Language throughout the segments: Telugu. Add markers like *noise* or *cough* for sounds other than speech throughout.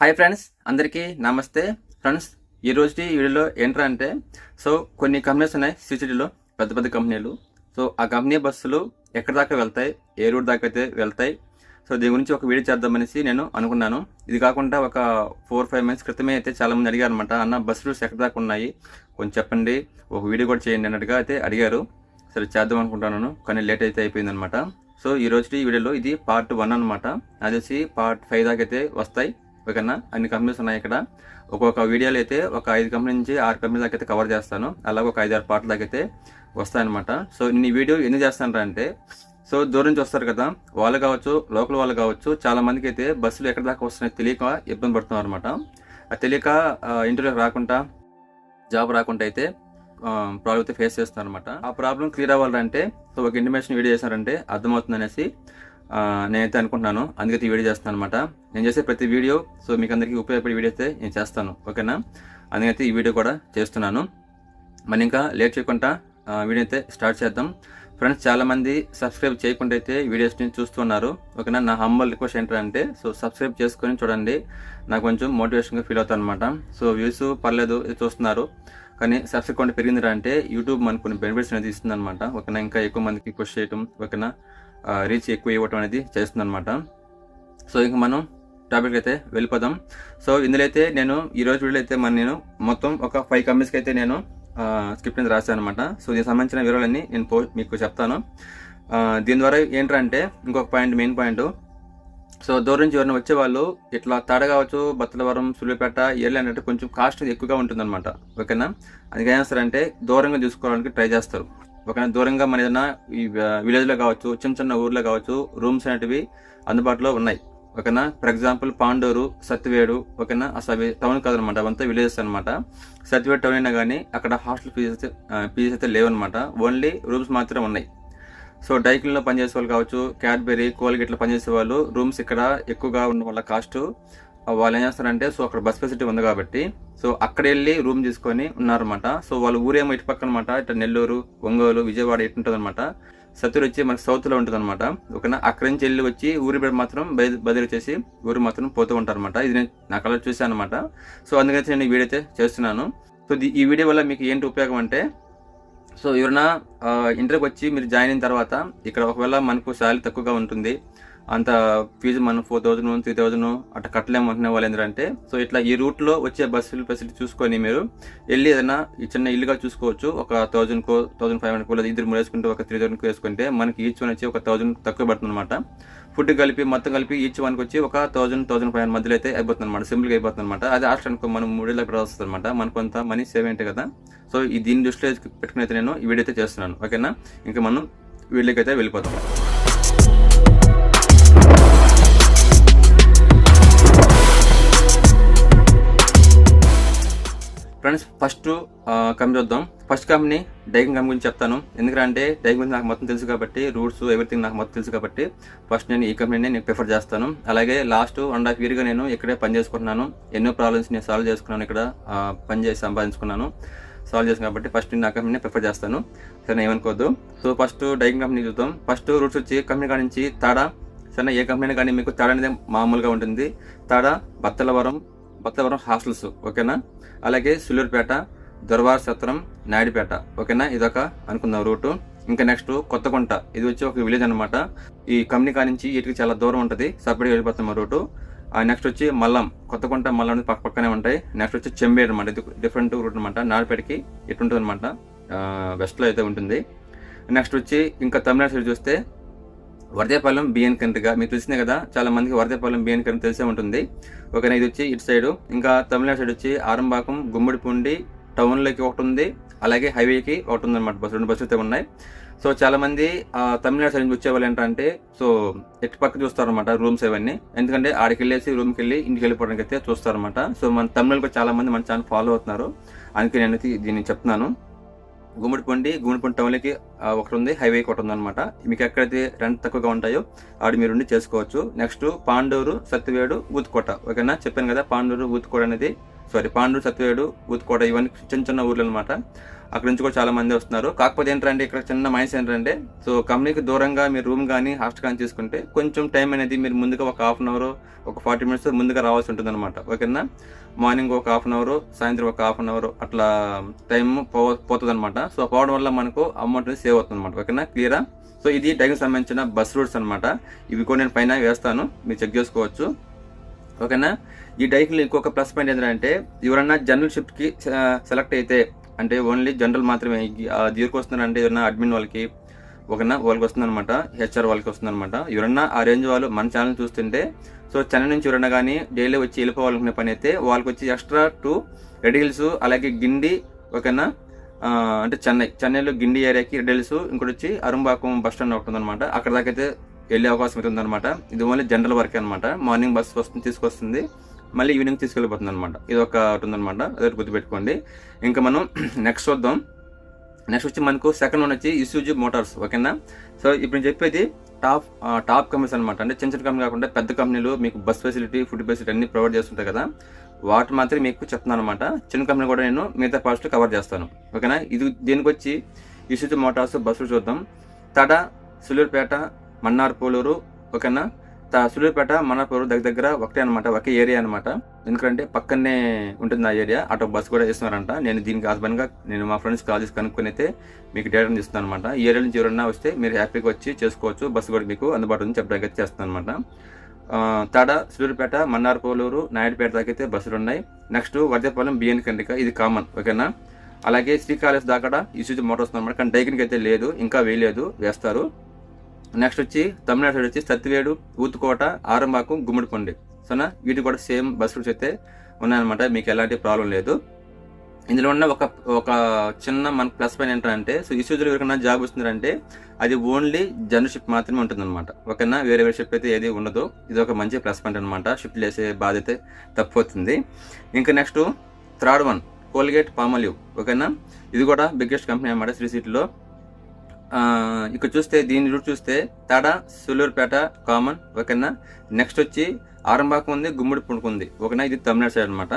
హాయ్ ఫ్రెండ్స్ అందరికీ నమస్తే. ఫ్రెండ్స్ ఈ రోజు ఈ వీడియోలో ఏంట్రా అంటే సో కొన్ని కంపెనీస్ ఉన్నాయి సిటీలో పెద్ద పెద్ద కంపెనీలు. సో ఆ కంపెనీ బస్సులు ఎక్కడి దాకా వెళ్తాయి ఏ రూట్ దాకా అయితే వెళ్తాయి. సో దీని గురించి ఒక వీడియో చేద్దామనేసి నేను అనుకున్నాను. ఇది కాకుండా ఒక ఫోర్ ఫైవ్ మంత్స్ క్రితమే అయితే చాలా మంది అడిగారు అనమాట అన్న బస్సు రూట్స్ ఎక్కడి దాకా ఉన్నాయి? కొంచెం చెప్పండి. ఒక వీడియో కూడా చేయండి అన్నట్టుగా అయితే అడిగారు. సరే చేద్దాం అనుకుంటున్నాను కానీ లేట్ అయితే అయిపోయింది అనమాట సో ఈ రోజు ఈ వీడియోలో ఇది పార్ట్ వన్ అనమాట అది వచ్చి పార్ట్ ఫైవ్ దాకా అయితే వస్తాయి. ఓకేనా? అన్ని కంపెనీస్ ఉన్నాయి ఇక్కడ. ఒక్కొక్క వీడియోలో అయితే ఒక ఐదు కంపెనీ నుంచి ఆరు కంపెనీ దాకా అయితే కవర్ చేస్తాను. అలాగే ఒక ఐదు ఆరు పార్ట్ దాకా అయితే వస్తాయన్నమాట. సో ఈ వీడియో ఎందుకు చేస్తానంటే అంటే సో దూరం నుంచి వస్తారు కదా. వాళ్ళు కావచ్చు లోకల్ వాళ్ళు కావచ్చు చాలా మందికి అయితే బస్సులు ఎక్కడి దాకా వస్తున్నాయో తెలియక ఇబ్బంది పడుతున్నారు అనమాట తెలియక ఇంటర్వ్యూకి రాకుండా జాబ్ రాకుండా అయితే ప్రాబ్లం అయితే ఫేస్ చేస్తున్నారు అనమాట ఆ ప్రాబ్లం క్లియర్ అవ్వాలంటే సో ఒక ఇంటిమేషన్ వీడియో చేశారంటే అర్థమవుతుంది అనేసి నేనైతే అనుకుంటున్నాను. అందుకైతే ఈ వీడియో చేస్తాను అనమాట నేను చేసే ప్రతి వీడియో సో మీకు అందరికీ ఉపయోగపడే వీడియో అయితే నేను చేస్తాను. ఓకేనా? అందుకైతే ఈ వీడియో కూడా చేస్తున్నాను. మరి ఇంకా లేట్ చేయకుండా వీడియో అయితే స్టార్ట్ చేద్దాం. ఫ్రెండ్స్ చాలామంది సబ్స్క్రైబ్ చేయకుండా అయితే వీడియోస్ని చూస్తున్నారు ఓకేనా? నా హంబల్ రిక్వెస్ట్ ఏంటంటే సో సబ్స్క్రైబ్ చేసుకొని చూడండి. నాకు కొంచెం మోటివేషన్గా ఫీల్ అవుతాను అనమాట సో వ్యూస్ పర్లేదు చూస్తున్నారు. కానీ సబ్స్క్రైబ్ కొంటే పెరిగిందిరా అంటే యూట్యూబ్ మనకు కొన్ని బెనిఫిట్స్ అనేది ఇస్తుంది అనమాట ఓకేనా? ఇంకా ఎక్కువ మందికి పుష్ చేయటం ఓకేనా? రీచ్ ఎక్కువ ఇవ్వటం అనేది చేస్తుందనమాట సో ఇంక మనం టాపిక్ అయితే వెళ్ళిపోదాం. సో ఇందులో అయితే నేను ఈ రోజు వీడియో అయితే మన నేను మొత్తం ఒక ఫైవ్ కంపెనీస్కి అయితే నేను స్క్రిప్ట్ అనేది రాశాను అనమాట సో దీనికి సంబంధించిన వివరాలన్నీ నేను పో మీకు చెప్తాను. దీని ద్వారా ఏంటంటే ఇంకొక పాయింట్ మెయిన్ పాయింట్ సో దూరం నుంచి ఎవరైనా వచ్చే వాళ్ళు ఇట్లా తాడ కావచ్చు బత్తలవరం సులువుపేట ఏళ్ళు అంటే కొంచెం కాస్ట్ ఎక్కువగా ఉంటుందన్నమాట. ఓకేనా అందుకే ఏం చేస్తారంటే దూరంగా చూసుకోవడానికి ట్రై చేస్తారు. ఒక దూరంగా మన ఏదైనా ఈ విలేజ్లో కావచ్చు చిన్న చిన్న ఊర్లో కావచ్చు రూమ్స్ అనేటివి అందుబాటులో ఉన్నాయి. ఓకేనా ఫర్ ఎగ్జాంపుల్ పాండూరు సత్యవేడు ఓకేనా అసలు అవి టౌన్ కాదనమాట అవంతా విలేజెస్ అనమాట. సత్యవేడు టౌన్ అయినా కానీ అక్కడ హాస్టల్ ఫీజెస్ అయితే ఫీజెస్ అయితే లేవన్నమాట ఓన్లీ రూమ్స్ మాత్రం ఉన్నాయి. సో డైకిల్లో పనిచేసే వాళ్ళు కావచ్చు క్యాడ్బెరీ కోల్గేట్లో పనిచేసే వాళ్ళు రూమ్స్ ఇక్కడ ఎక్కువగా ఉన్న వాళ్ళ కాస్ట్ వాళ్ళు ఏం చేస్తారంటే సో అక్కడ బస్ ఫెసిలిటీ ఉంది కాబట్టి సో అక్కడ వెళ్ళి రూమ్ తీసుకొని ఉన్నారన్నమాట. సో వాళ్ళ ఊరేమో ఇటు పక్కన అనమాట ఇట్లా నెల్లూరు ఒంగోలు విజయవాడ ఇటు ఉంటుంది అనమాట సత్తూరు వచ్చి మనకి సౌత్లో ఉంటుంది అనమాట ఓకేనా అక్కడి నుంచి వెళ్ళి వచ్చి ఊరి బయట మాత్రం బదిలీ చేసి ఊరు మాత్రం పోతూ ఉంటారు అనమాట ఇది నేను నా కలర్ చూసాను అనమాట సో అందుకని నేను ఈ వీడియో అయితే చేస్తున్నాను. సో ఈ వీడియో వల్ల మీకు ఏంటి ఉపయోగం అంటే సో ఎవరైనా ఇంటర్కి వచ్చి మీరు జాయిన్ అయిన తర్వాత ఇక్కడ ఒకవేళ మనకు శాలరీ తక్కువగా ఉంటుంది అంత ఫీజు మనం ఫోర్ థౌజండ్ త్రీ థౌజండ్ అట్లా కట్టలేము అనుకునే వాళ్ళు ఏంటంటే సో ఇట్లా ఈ రూట్లో వచ్చే బస్సులు ఫెసిలిటీ చూసుకొని మీరు వెళ్ళి ఏదైనా ఈ చిన్న ఇల్లుగా చూసుకోవచ్చు. ఒక థౌజండ్ కో థౌసండ్ ఫైవ్ హండ్రెడ్ లేదా ఇద్దరు వేసుకుంటే ఒక త్రీ థౌసండ్ వేసుకుంటే మనకి ఈచ్ వన్ వచ్చి ఒక థౌజండ్ తక్కువ పడుతుంది అనమాట ఫుడ్ కలిపి మొత్తం కలిపి ఈచ్ వన్కి వచ్చి ఒక థౌసండ్ థౌసండ్ ఫైవ్ హండ్రెడ్ మధ్యలో అయితే అయిపోతుంది అనమాట సింపుల్గా అయిపోతుంది అనమాట అది హాస్టల్ అనుకో మనం మూడేళ్ళకి వస్తుంది అనమాట మనకు కొంత మనీ సేవ్ అంటే కదా. సో ఈ దీని దృష్టిలో పెట్టుకుని అయితే నేను ఈ వీడియో అయితే చేస్తున్నాను. ఓకేనా ఇంకా మనం వీడియోకి అయితే వెళ్ళిపోతాం. ఫస్ట్ కంపెనీ చూద్దాం. ఫస్ట్ కంపెనీ డైకింగ్ కంపెనీ గురించి చెప్తాను. ఎందుకంటే డైకింగ్ గురించి నాకు మొత్తం తెలుసు కాబట్టి రూట్స్ ఎవ్రీథింగ్ నాకు మొత్తం తెలుసు కాబట్టి ఫస్ట్ నేను ఈ కంపెనీని నేను ప్రిఫర్ చేస్తాను. అలాగే లాస్ట్ వన్ అండ్ హాఫ్ ఇయర్గా నేను ఇక్కడే పని చేసుకుంటున్నాను. ఎన్నో ప్రాబ్లమ్స్ నేను సాల్వ్ చేసుకున్నాను ఇక్కడ పని చేసి సంపాదించుకున్నాను. సాల్వ్ చేసాను కాబట్టి ఫస్ట్ నేను ఆ కంపెనీ ప్రిఫర్ చేస్తాను. సరే ఏమనుకోవద్దు. సో ఫస్ట్ డైకింగ్ కంపెనీ చూద్దాం. ఫస్ట్ రూట్స్ వచ్చి కంపెనీ కాడ నుంచి తాడా. సరే ఏ కంపెనీ కానీ మీకు తాడా అనేది మామూలుగా ఉంటుంది. తాడా బత్తలవరం బత్తలవరం హాస్టల్స్ ఓకేనా? అలాగే సులూరుపేట దొరవార సత్రం నాయుడుపేట. ఓకేనా? ఇదొక అనుకుందాం రూటు. ఇంకా నెక్స్ట్ కొత్తగుంట ఇది వచ్చి ఒక విలేజ్ అనమాట ఈ కంపెనీ నుంచి వీటికి చాలా దూరం ఉంటుంది. సపరేట్గా వెళ్ళిపోతాం ఆ రూటు. నెక్స్ట్ వచ్చి మల్లం. కొత్తగుంట మల్లం పక్క పక్కనే ఉంటాయి. నెక్స్ట్ వచ్చి చెంబేడు అనమాట ఇది డిఫరెంట్ రూట్ అనమాట నాడుపేటకి ఇటు ఉంటుంది అనమాట వెస్ట్లో అయితే ఉంటుంది. నెక్స్ట్ వచ్చి ఇంకా తమిళనాడు సైడ్ చూస్తే వరదేపాలెం బిఎన్ కంట్రీగా మీకు తెలిసిందే కదా చాలా మందికి వరదేపాలెం బిఎన్ కంట్రీ తెలిసే ఉంటుంది. ఓకేనా ఇది వచ్చి ఇటు సైడు ఇంకా తమిళనాడు సైడ్ వచ్చి ఆరంబాకం గుమ్మడిపూండి టౌన్లోకి ఒకటి ఉంది. అలాగే హైవేకి ఒకటి ఉంది అనమాట బస్సు రెండు బస్సులు అయితే ఉన్నాయి. సో చాలా మంది తమిళనాడు సైడ్ నుంచి వచ్చే వాళ్ళు ఏంటంటే సో ఎటు పక్క చూస్తారనమాట రూమ్స్ అవన్నీ. ఎందుకంటే ఆడికి వెళ్ళేసి రూమ్కి వెళ్ళి ఇంటికి వెళ్ళిపోవడానికి అయితే చూస్తారనమాట సో మన తమిళలో చాలా మంది మన ఛానల్ ఫాలో అవుతున్నారు. అందుకే నేను అయితే దీన్ని చెప్తున్నాను. గుమ్మడిపొండి గుమ్మడిపండి టౌన్లకి ఒకటి ఉంది హైవే ఒకటి ఉందన్నమాట మీకు ఎక్కడైతే రెంట్ తక్కువగా ఉంటాయో ఆడ మీరు ఉండి చేసుకోవచ్చు. నెక్స్ట్ పాండూరు సత్తివేడు ఊతుకోట. ఓకేనా? చెప్పాను కదా పాండూరు ఊతుకోట అనేది సారీ పాండు సత్యవేడు ఊతుకోట ఇవన్నీ చిన్న చిన్న ఊర్లు అనమాట అక్కడ నుంచి కూడా చాలా మంది వస్తున్నారు. కాకపోతే ఏంటంటే ఇక్కడ చిన్న మైనస్ ఏంటంటే సో కంపెనీకి దూరంగా మీరు రూమ్ కానీ హాస్టల్ కానీ తీసుకుంటే కొంచెం టైం అనేది మీరు ముందుగా ఒక హాఫ్ అన్ అవర్ ఒక ఫార్టీ మినిట్స్ ముందుగా రావాల్సి ఉంటుంది అనమాట ఓకేనా? మార్నింగ్ ఒక హాఫ్ అన్ అవర్ సాయంత్రం ఒక హాఫ్ అన్ అవర్ అట్లా టైం పో పోతుంది అనమాట సో పోవడం వల్ల మనకు అమౌంట్ సేవ్ అవుతుంది అనమాట ఓకేనా? క్లియరా? సో ఇది డైకి సంబంధించిన బస్ రూట్స్ అనమాట ఇవి కూడా నేను పైన వేస్తాను. మీరు చెక్ చేసుకోవచ్చు. ఓకేనా? ఈ డైకిలో ఇంకొక ప్లస్ పాయింట్ ఏంటంటే ఎవరన్నా జనరల్ షిఫ్ట్కి సెలెక్ట్ అయితే అంటే ఓన్లీ జనరల్ మాత్రమే దీనికి వస్తున్నారంటే ఎవరన్నా అడ్మిన్ వాళ్ళకి ఒకనా వాళ్ళకి వస్తుందన్నమాట హెచ్ఆర్ వాళ్ళకి వస్తుందన్నమాట. ఎవరన్నా ఆ రేంజ్ వాళ్ళు మన ఛానల్ చూస్తుంటే సో చెన్నై నుంచి ఎవరన్నా కానీ డైలీ వచ్చి వెళ్ళిపోవాలనుకునే పని అయితే వాళ్ళకి వచ్చి ఎక్స్ట్రా టూ రెడ్ హిల్స్ అలాగే గిండి ఓకేనా? అంటే చెన్నై చెన్నైలో గిండి ఏరియాకి రెడీల్స్ ఇంకోటి వచ్చి అరుంబాకం బస్ స్టాండ్ ఒకటి ఉందన్నమాట. అక్కడ దాకైతే వెళ్ళే అవకాశం అయితే ఉందన్నమాట. ఇది ఓన్లీ జనరల్ వర్క్ అనమాట మార్నింగ్ బస్ వస్తుంది తీసుకొస్తుంది. మళ్ళీ ఈవినింగ్ తీసుకెళ్ళిపోతుంది అనమాట ఇది ఒక ఉందన్నమాట. అదే గుర్తుపెట్టుకోండి. ఇంకా మనం *clears throat* నెక్స్ట్ చూద్దాం. నెక్స్ట్ వచ్చి మనకు సెకండ్ వన్ వచ్చి ఇసూజు మోటార్స్ ఓకేనా సో ఇప్పుడు నేను చెప్పేది టాప్ టాప్ కంపెనీస్ అనమాట అంటే చిన్న చిన్న కంపెనీ కాకుండా పెద్ద కంపెనీలు మీకు బస్ ఫెసిలిటీ ఫుడ్ ఫెసిలిటీ అన్ని ప్రొవైడ్ చేస్తుంటాయి కదా. వాటి మాత్రం మీకు చెప్తున్నాను అనమాట చిన్న కంపెనీ కూడా నేను మిగతా పాస్ట్ కవర్ చేస్తాను. ఓకేనా ఇది దీనికి వచ్చి ఇసూజు మోటార్స్ బస్సులు చూద్దాం. తడ సులూరుపేట మన్నార్ పోలూరు ఓకేనా? త- సులూరుపేట మన్నార్పూర్ దగ్గర దగ్గర ఒకటే అనమాట ఒకే ఏరియా అనమాట ఎందుకంటే పక్కనే ఉంటుంది ఆ ఏరియా అటు బస్సు కూడా ఇస్తున్నారంట నేను దీనికి హస్బెండ్గా నేను మా ఫ్రెండ్స్ కాల్ చేసి కనుక్కొని అయితే మీకు డేటాను ఇస్తున్నాను అనమాట ఈ ఏరియా నుంచి ఎవరన్నా వస్తే మీరు హ్యాపీగా వచ్చి చేసుకోవచ్చు బస్సు కూడా మీకు అందుబాటులో ఉంది చెప్పడానికి అయితే చేస్తాను అనమాట తాడ సూర్యపేట మన్నార్ పోలూరు నాయుడుపేట దాకా అయితే బస్సులు ఉన్నాయి. నెక్స్ట్ వర్ధపాలెం బిఎన్ కండిక ఇది కామన్ ఓకేనా? అలాగే శ్రీకాళహస్తి దాకా ఈ సూజ్ మోటార్ వస్తుంది అనమాట కానీ డైకిన్కి అయితే లేదు ఇంకా వేయలేదు వేస్తారు. నెక్స్ట్ వచ్చి తమిళనాడు సైడ్ వచ్చి సత్తివేడు ఊతుకోట ఆరంబాకు గుమ్మడిపండి సోనా వీటి కూడా సేమ్ బస్ రూట్స్ అయితే ఉన్నాయన్నమాట. మీకు ఎలాంటి ప్రాబ్లం లేదు. ఇందులో ఉన్న ఒక ఒక చిన్న మన ప్లస్ పాయింట్ ఏంటంటే సో ఇష్యూజులు ఎవరికైనా జాబ్ వస్తుందంటే అది ఓన్లీ జనరల్ షిఫ్ట్ మాత్రమే ఉంటుందన్నమాట. ఓకేనా? వేరే వేరే షిఫ్ట్ అయితే ఏది ఉండదు. ఇది ఒక మంచి ప్లస్ పాయింట్ అనమాట షిఫ్ట్ చేసే బాధ్యత తప్పిపోతుంది ఇంకా next third one Colgate Palmolive ఓకేనా? ఇది కూడా బిగ్గెస్ట్ కంపెనీ అనమాట శ్రీ సిటీలో. ఇక్కడ చూస్తే దీని రూట్ చూస్తే తడ సులూరుపేట కామన్ ఓకేనా? నెక్స్ట్ వచ్చి ఆరంబాకం ఉంది గుమ్మడి పుణుకుంది. ఓకేనా? ఇది తమిళనాడు సైడ్ అనమాట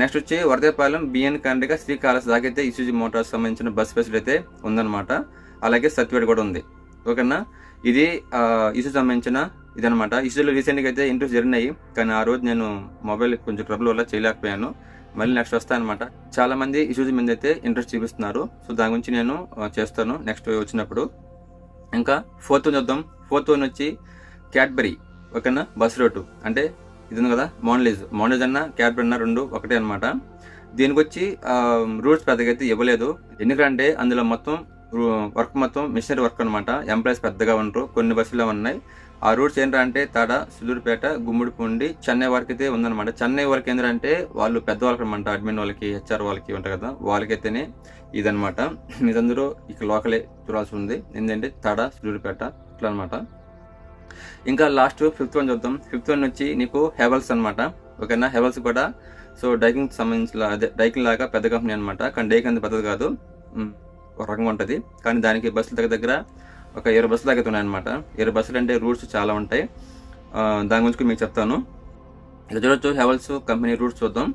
నెక్స్ట్ వచ్చి వరదపాలెం బిఎన్ కండిక శ్రీకాళహస్తి దాకా అయితే ఇసూజీ మోటార్స్ సంబంధించిన బస్ ఫెసిలిటీ అయితే ఉందన్నమాట. అలాగే సత్యవేడ్ కూడా ఉంది. ఓకేనా? ఇది ఇసు సంబంధించిన ఇదనమాట ఇసులో రీసెంట్గా అయితే ఇంటర్వ్యూస్ జరిగినాయి. కానీ ఆ రోజు నేను మొబైల్ కొంచెం ట్రబుల్ వల్ల చేయలేకపోయాను. మళ్ళీ నెక్స్ట్ వస్తాను అనమాట చాలా మంది ఇష్యూస్ మీద అయితే ఇంట్రెస్ట్ చూపిస్తున్నారు. సో దాని గురించి నేను చేస్తాను. నెక్స్ట్ వచ్చినప్పుడు. ఇంకా ఫోర్త్ వన్ చూద్దాం. ఫోర్త్ వన్ వచ్చి క్యాడ్బరీ ఓకేనా? Bus road. అంటే ఇది ఉంది కదా? మోన్లేజ్ మోన్లేజ్ అన్న క్యాడ్బరీ అన్న రెండు ఒకటే అనమాట దీనికి వచ్చి రూట్స్ పెద్దగా అయితే ఇవ్వలేదు. ఎందుకంటే అందులో మొత్తం వర్క్ మొత్తం మిషనరీ వర్క్ అనమాట ఎంప్లాయీస్ పెద్దగా ఉండరు. కొన్ని బస్సులో ఉన్నాయి. ఆ రూట్స్ ఏంటంటే తడ సులూరుపేట గుమ్మడిపూండి చెన్నై వరకు అయితే ఉందన్నమాట. చెన్నై వరకు ఏంటంటే వాళ్ళు పెద్దవాళ్ళకి అనమాట అడ్మిన్ వాళ్ళకి హెచ్ఆర్ వాళ్ళకి ఉంటారు కదా వాళ్ళకైతేనే ఇదనమాట మీరందరూ ఇక లోకలే చూడాల్సి ఉంది. ఏంటంటే తడ సులూరుపేట ఇట్లా అనమాట ఇంకా లాస్ట్ ఫిఫ్త్ వన్ చూద్దాం. ఫిఫ్త్ వన్ వచ్చి నీకు హెవెల్స్ అనమాట ఓకేనా? హెవెల్స్ కూడా సో డైకింగ్ సంబంధించిన అదే డైకింగ్ లాగా పెద్ద కంపెనీ అనమాట కానీ డైకింగ్ అంత పెద్దది కాదు. ఒక రకంగా ఉంటుంది. కానీ దానికి బస్సులు దగ్గర దగ్గర ఒక ఇరవై బస్సులు దగ్గర ఉన్నాయన్నమాట ఇరవై బస్సులు అంటే రూట్స్ చాలా ఉంటాయి. దాని గురించి మీకు చెప్తాను. ఇక చూడొచ్చు హెవెల్స్ కంపెనీ రూట్స్ చూద్దాం.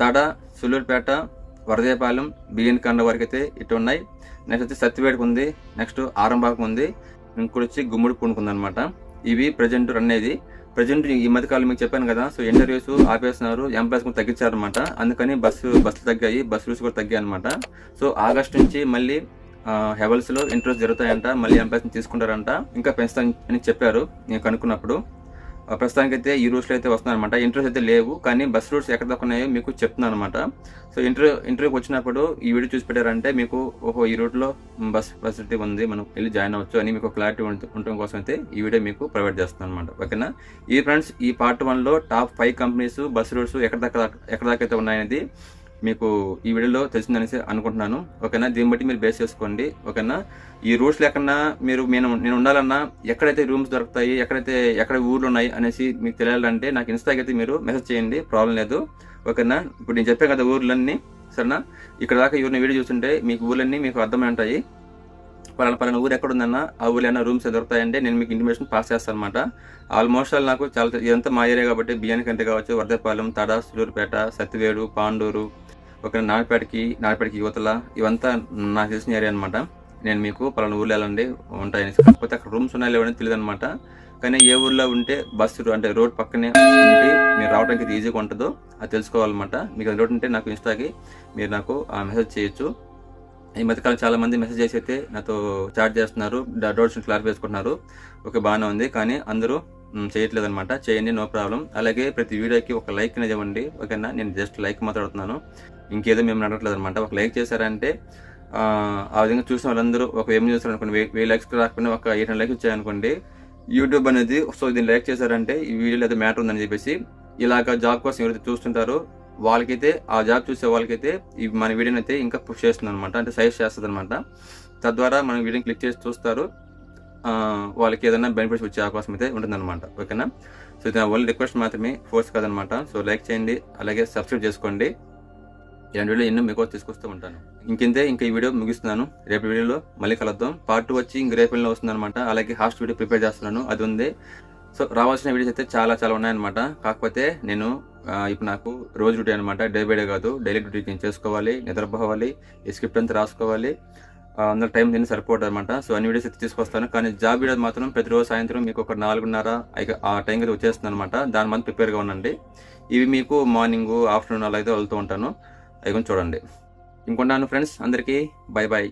తాడ సులూరుపేట వరదేపాలెం బిఎన్ కండ వరకు అయితే ఇటు ఉన్నాయి. నెక్స్ట్ వచ్చి సత్తివేడుకు ఉంది. నెక్స్ట్ ఆరంబాకు ఉంది. ఇంకోటి వచ్చి గుమ్మడి పూనుకుంది అనమాట ఇవి ప్రజెంట్ రన్ అయ్యేది. ప్రజెంట్ ఈ మధ్య కాలం మీకు చెప్పాను కదా సో ఇంటర్వ్యూస్ ఆపేస్తున్నారు ఎంప్లాయీస్ కూడా తగ్గించారనమాట అందుకని బస్సు బస్సులు తగ్గాయి బస్సు రూల్స్ కూడా తగ్గాయి అనమాట సో ఆగస్ట్ నుంచి మళ్ళీ హెవెల్స్లో ఇంట్రెస్ట్ జరుగుతాయంట మళ్ళీ ఎంప్లాయీస్ తీసుకుంటారంట. ఇంకా పెంచుతాను అని చెప్పారు నేను కనుక్కున్నప్పుడు. ఆ, అయితే ఈ రూట్స్లో అయితే వస్తున్నాయన్నమాట. ఇంటర్వ్యూస్ అయితే లేవు కానీ బస్ రూట్స్ ఎక్కడ దాకా ఉన్నాయో మీకు చెప్తున్నాను అనమాట సో ఇంటర్వ్యూ ఇంటర్వ్యూకి వచ్చినప్పుడు ఈ వీడియో చూసి పెట్టారంటే మీకు ఓహో ఈ రూట్లో బస్ ఫెసిలిటీ ఉంది మనం వెళ్ళి జాయిన్ అవ్వచ్చు అని మీకు క్లారిటీ ఉండటం కోసం అయితే ఈ వీడియో మీకు ప్రొవైడ్ చేస్తున్నాను అనమాట ఓకేనా? ఈ ఫ్రెండ్స్ ఈ పార్ట్ వన్లో top five companies bus routes ఎక్కడ దాకా ఎక్కడ దాకా అయితే ఉన్నాయనేది మీకు ఈ వీడియోలో తెలిసిందనేసి అనుకుంటున్నాను. ఓకేనా? దీన్ని బట్టి మీరు బేస్ చేసుకోండి. ఓకేనా? ఈ రూట్స్ ఎక్కడన్నా మీరు నేను నేను ఉండాలన్నా ఎక్కడైతే రూమ్స్ దొరుకుతాయి ఎక్కడైతే ఎక్కడ ఊర్లు ఉన్నాయి అనేసి మీకు తెలియాలంటే నాకు ఇన్స్టాకి అయితే మీరు మెసేజ్ చేయండి. ప్రాబ్లం లేదు. ఓకేనా? ఇప్పుడు నేను చెప్పాను కదా ఊర్లన్నీ సరేనా? ఇక్కడ దాకా ఎవరిని వీడియో చూస్తుంటే మీకు ఊర్లన్నీ మీకు అర్థమై ఉంటాయి. పలానా పలానా ఊరు ఎక్కడుందన్నా ఆ ఊరు ఏమైనా రూమ్స్ దొరుకుతాయంటే నేను మీకు ఇన్ఫర్మేషన్ పాస్ చేస్తాను అనమాట ఆల్మోస్ట్ ఆల్ నాకు చాలా ఇదంతా మా ఏరియా కాబట్టి బియ్యానికి అంతే కావచ్చు. వరదపాలెం తడ సూలూరుపేట సత్తివేడు పాండూరు ఒక నాగపేటకి నాగపేటకి యువతల ఇవంతా నాకు తెలిసిన ఏరియా అనమాట నేను మీకు పలానా ఊర్లో వెళ్ళండి ఉంటాయని. కాకపోతే అక్కడ రూమ్స్ ఉన్నాయో లేవని తెలియదు అనమాట కానీ ఏ ఊర్లో ఉంటే బస్సు అంటే రోడ్ పక్కనే ఉంటే మీరు రావడానికి ఇది ఈజీగా ఉంటుందో అది తెలుసుకోవాలన్నమాట. మీకు అది రోడ్ ఉంటే నాకు ఇన్స్టాకి మీరు నాకు మెసేజ్ చేయొచ్చు. ఈ మధ్యకాలం చాలా మంది మెసేజ్ చేసి అయితే నాతో చాట్ చేస్తున్నారు డౌట్స్ క్లారిఫై చేసుకుంటున్నారు. ఓకే బాగానే ఉంది. కానీ అందరూ చేయట్లేదు అనమాట చేయండి నో ప్రాబ్లం. అలాగే ప్రతి వీడియోకి ఒక లైక్ అనేది ఇవ్వండి. ఓకేనా? నేను జస్ట్ లైక్ మాట్లాడుతున్నాను ఇంకేదో మేము అడగట్లేదు అనమాట ఒక లైక్ చేశారంటే ఆ, విధంగా చూసిన వాళ్ళందరూ ఒక ఏం చూస్తారు అనుకోండి వెయ్యి- వెయ్యి లైక్స్ రాకపోయినా ఒక ఎయిట్ హండ్రెడ్ లైక్స్ వచ్చాయనుకోండి యూట్యూబ్ అనేది సో దీన్ని లైక్ చేశారంటే ఈ వీడియోలో ఏదో మ్యాటర్ ఉందని చెప్పేసి ఇలాగ జాబ్ కోసం ఎవరైతే చూస్తుంటారో వాళ్ళకైతే ఆ జాబ్ చూసే వాళ్ళకైతే ఈ మన వీడియోని అయితే ఇంకా పుష్ చేస్తుంది అనమాట అంటే సజెస్ట్ చేస్తుంది అనమాట తద్వారా మనం వీడియోని క్లిక్ చేసి చూస్తారు. వాళ్ళకి ఏదైనా బెనిఫిట్స్ వచ్చే అవకాశం అయితే ఉంటుందన్నమాట. ఓకేనా? సో ఇది నా ఓన్లీ రిక్వెస్ట్ మాత్రమే ఫోర్స్ కాదనమాట సో లైక్ చేయండి అలాగే సబ్స్క్రైబ్ చేసుకోండి. ఇలాంటి వీడియో ఎన్నో మీకు తీసుకొస్తూ ఉంటాను. ఇంకింతే ఇంకా ఈ వీడియో ముగిస్తున్నాను. రేపు వీడియోలో మళ్ళీ కలుద్దాం. పార్ట్ టూ వచ్చి ఇంక రేపు వస్తుంది అనమాట అలాగే హాస్ట్ వీడియో ప్రిపేర్ చేస్తున్నాను. అది ఉంది. సో రావాల్సిన వీడియోస్ అయితే చాలా చాలా ఉన్నాయన్నమాట. కాకపోతే నేను ఇప్పుడు నాకు రోజు డ్యూటీ అనమాట డే బై డే కాదు. డైలీ డ్యూటీ నేను చేసుకోవాలి నిద్రపోవాలి ఈ స్క్రిప్ట్ అంతా రాసుకోవాలి. ఆ, టైం దీన్ని సరిపోతుంది అనమాట సో అన్ని వీడియోస్ అయితే తీసుకొస్తాను. కానీ జాబ్ వీడియోస్ మాత్రం ప్రతిరోజు సాయంత్రం మీకు ఒక నాలుగున్నర ఆ టైంకి అయితే వచ్చేస్తుంది అనమాట దాని మంది ప్రిపేర్గా ఉండండి. ఇవి మీకు మార్నింగ్ ఆఫ్టర్నూన్ అలా అయితే వెళ్తూ ఉంటాను. అవి కొంచెం చూడండి. ఇంకొంటాను ఫ్రెండ్స్ అందరికీ బై బాయ్